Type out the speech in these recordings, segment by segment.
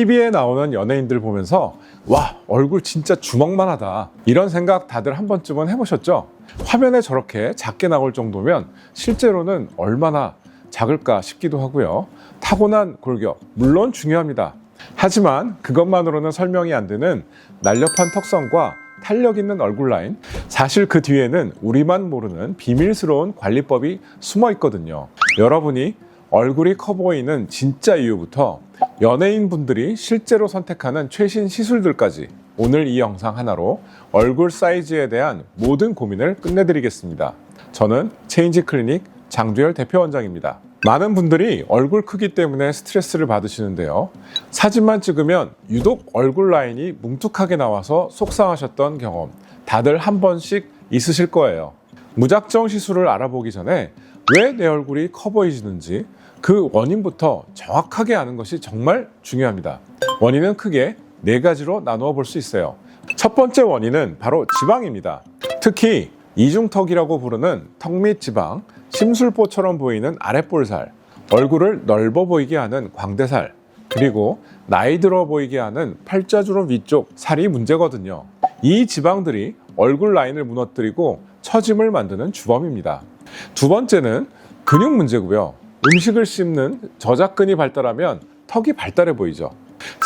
TV에 나오는 연예인들 보면서 와 얼굴 진짜 주먹만 하다 이런 생각 다들 한 번쯤은 해보셨죠? 화면에 저렇게 작게 나올 정도면 실제로는 얼마나 작을까 싶기도 하고요. 타고난 골격 물론 중요합니다. 하지만 그것만으로는 설명이 안 되는 날렵한 턱선과 탄력 있는 얼굴 라인 사실 그 뒤에는 우리만 모르는 비밀스러운 관리법이 숨어 있거든요. 여러분이 얼굴이 커 보이는 진짜 이유부터 연예인분들이 실제로 선택하는 최신 시술들까지 오늘 이 영상 하나로 얼굴 사이즈에 대한 모든 고민을 끝내드리겠습니다. 저는 체인지 클리닉 장두열 대표원장입니다. 많은 분들이 얼굴 크기 때문에 스트레스를 받으시는데요. 사진만 찍으면 유독 얼굴 라인이 뭉툭하게 나와서 속상하셨던 경험 다들 한 번씩 있으실 거예요. 무작정 시술을 알아보기 전에 왜 내 얼굴이 커 보이시는지 그 원인부터 정확하게 아는 것이 정말 중요합니다. 원인은 크게 네 가지로 나누어 볼 수 있어요. 첫 번째 원인은 바로 지방입니다. 특히 이중턱이라고 부르는 턱 밑 지방, 심술보처럼 보이는 아랫볼살, 얼굴을 넓어 보이게 하는 광대살, 그리고 나이 들어 보이게 하는 팔자주름 위쪽 살이 문제거든요. 이 지방들이 얼굴 라인을 무너뜨리고 처짐을 만드는 주범입니다. 두 번째는 근육 문제고요. 음식을 씹는 저작근이 발달하면 턱이 발달해 보이죠.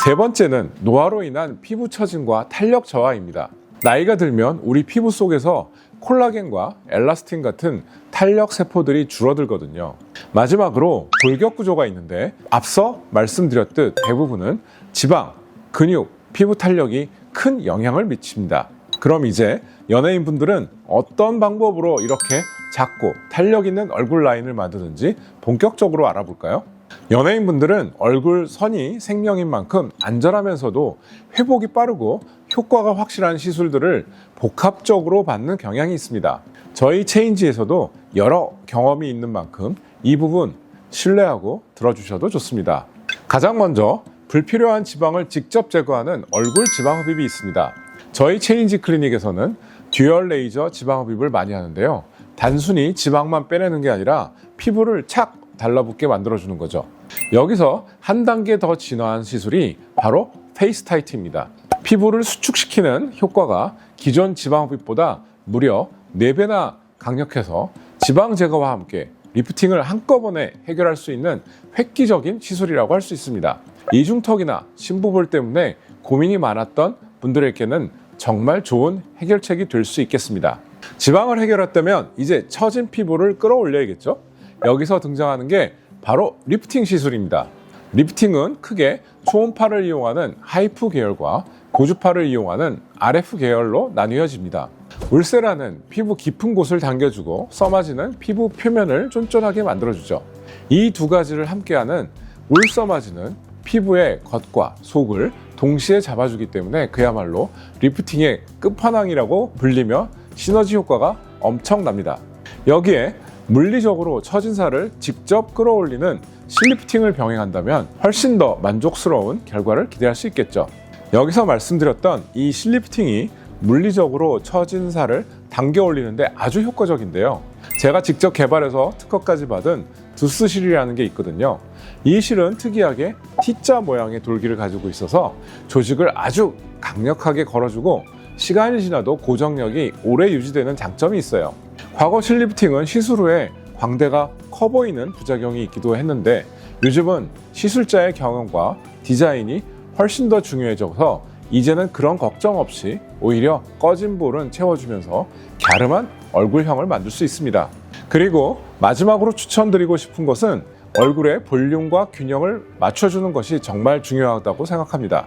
세 번째는 노화로 인한 피부 처짐과 탄력 저하입니다. 나이가 들면 우리 피부 속에서 콜라겐과 엘라스틴 같은 탄력 세포들이 줄어들거든요. 마지막으로 골격 구조가 있는데 앞서 말씀드렸듯 대부분은 지방, 근육, 피부 탄력이 큰 영향을 미칩니다. 그럼 이제 연예인분들은 어떤 방법으로 이렇게 작고 탄력 있는 얼굴 라인을 만드는지 본격적으로 알아볼까요? 연예인분들은 얼굴 선이 생명인 만큼 안전하면서도 회복이 빠르고 효과가 확실한 시술들을 복합적으로 받는 경향이 있습니다. 저희 체인지에서도 여러 경험이 있는 만큼 이 부분 신뢰하고 들어주셔도 좋습니다. 가장 먼저 불필요한 지방을 직접 제거하는 얼굴 지방 흡입이 있습니다. 저희 체인지 클리닉에서는 듀얼 레이저 지방 흡입을 많이 하는데요. 단순히 지방만 빼내는 게 아니라 피부를 착 달라붙게 만들어주는 거죠. 여기서 한 단계 더 진화한 시술이 바로 페이스 타이트입니다. 피부를 수축시키는 효과가 기존 지방 흡입보다 무려 4배나 강력해서 지방 제거와 함께 리프팅을 한꺼번에 해결할 수 있는 획기적인 시술이라고 할 수 있습니다. 이중턱이나 심부볼 때문에 고민이 많았던 분들에게는 정말 좋은 해결책이 될 수 있겠습니다. 지방을 해결했다면 이제 처진 피부를 끌어올려야겠죠? 여기서 등장하는 게 바로 리프팅 시술입니다. 리프팅은 크게 초음파를 이용하는 하이프 계열과 고주파를 이용하는 RF 계열로 나뉘어집니다. 울세라는 피부 깊은 곳을 당겨주고 써마지는 피부 표면을 쫀쫀하게 만들어주죠. 이 두 가지를 함께하는 울써마지는 피부의 겉과 속을 동시에 잡아주기 때문에 그야말로 리프팅의 끝판왕이라고 불리며 시너지 효과가 엄청납니다. 여기에 물리적으로 처진 살을 직접 끌어올리는 실리프팅을 병행한다면 훨씬 더 만족스러운 결과를 기대할 수 있겠죠. 여기서 말씀드렸던 이 실리프팅이 물리적으로 처진 살을 당겨 올리는데 아주 효과적인데요. 제가 직접 개발해서 특허까지 받은 두스 실이라는 게 있거든요. 이 실은 특이하게 T자 모양의 돌기를 가지고 있어서 조직을 아주 강력하게 걸어주고 시간이 지나도 고정력이 오래 유지되는 장점이 있어요. 과거 실리프팅은 시술 후에 광대가 커 보이는 부작용이 있기도 했는데 요즘은 시술자의 경험과 디자인이 훨씬 더 중요해져서 이제는 그런 걱정 없이 오히려 꺼진 볼은 채워주면서 갸름한 얼굴형을 만들 수 있습니다. 그리고 마지막으로 추천드리고 싶은 것은 얼굴의 볼륨과 균형을 맞춰주는 것이 정말 중요하다고 생각합니다.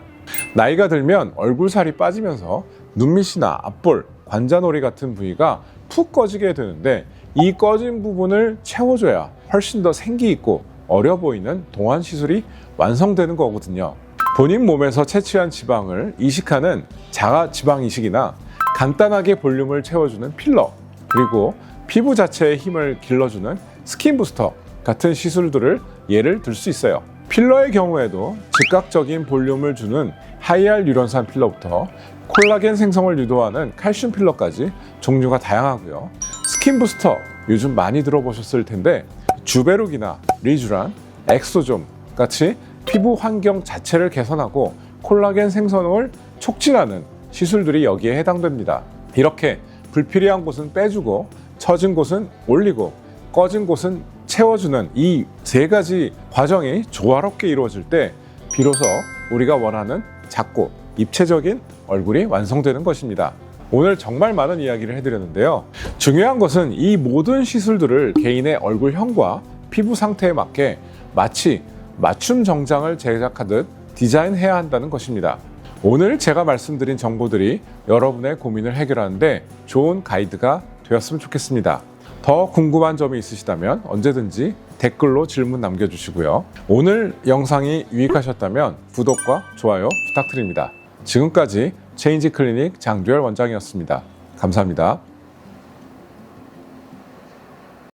나이가 들면 얼굴 살이 빠지면서 눈밑이나 앞볼, 관자놀이 같은 부위가 푹 꺼지게 되는데 이 꺼진 부분을 채워줘야 훨씬 더 생기 있고 어려 보이는 동안 시술이 완성되는 거거든요. 본인 몸에서 채취한 지방을 이식하는 자가 지방 이식이나 간단하게 볼륨을 채워주는 필러 그리고 피부 자체의 힘을 길러주는 스킨 부스터 같은 시술들을 예를 들 수 있어요. 필러의 경우에도 즉각적인 볼륨을 주는 하이알 유런산 필러부터 콜라겐 생성을 유도하는 칼슘 필러까지 종류가 다양하고요. 스킨 부스터 요즘 많이 들어보셨을 텐데 주베룩이나 리쥬란, 엑소좀 같이 피부 환경 자체를 개선하고 콜라겐 생성을 촉진하는 시술들이 여기에 해당됩니다. 이렇게 불필요한 곳은 빼주고 처진 곳은 올리고 꺼진 곳은 채워주는 이 세 가지 과정이 조화롭게 이루어질 때 비로소 우리가 원하는 작고 입체적인 얼굴이 완성되는 것입니다. 오늘 정말 많은 이야기를 해드렸는데요. 중요한 것은 이 모든 시술들을 개인의 얼굴형과 피부 상태에 맞게 마치 맞춤 정장을 제작하듯 디자인해야 한다는 것입니다. 오늘 제가 말씀드린 정보들이 여러분의 고민을 해결하는데 좋은 가이드가 되었으면 좋겠습니다. 더 궁금한 점이 있으시다면 언제든지 댓글로 질문 남겨주시고요. 오늘 영상이 유익하셨다면 구독과 좋아요 부탁드립니다. 지금까지 체인지 클리닉 장두열 원장이었습니다. 감사합니다.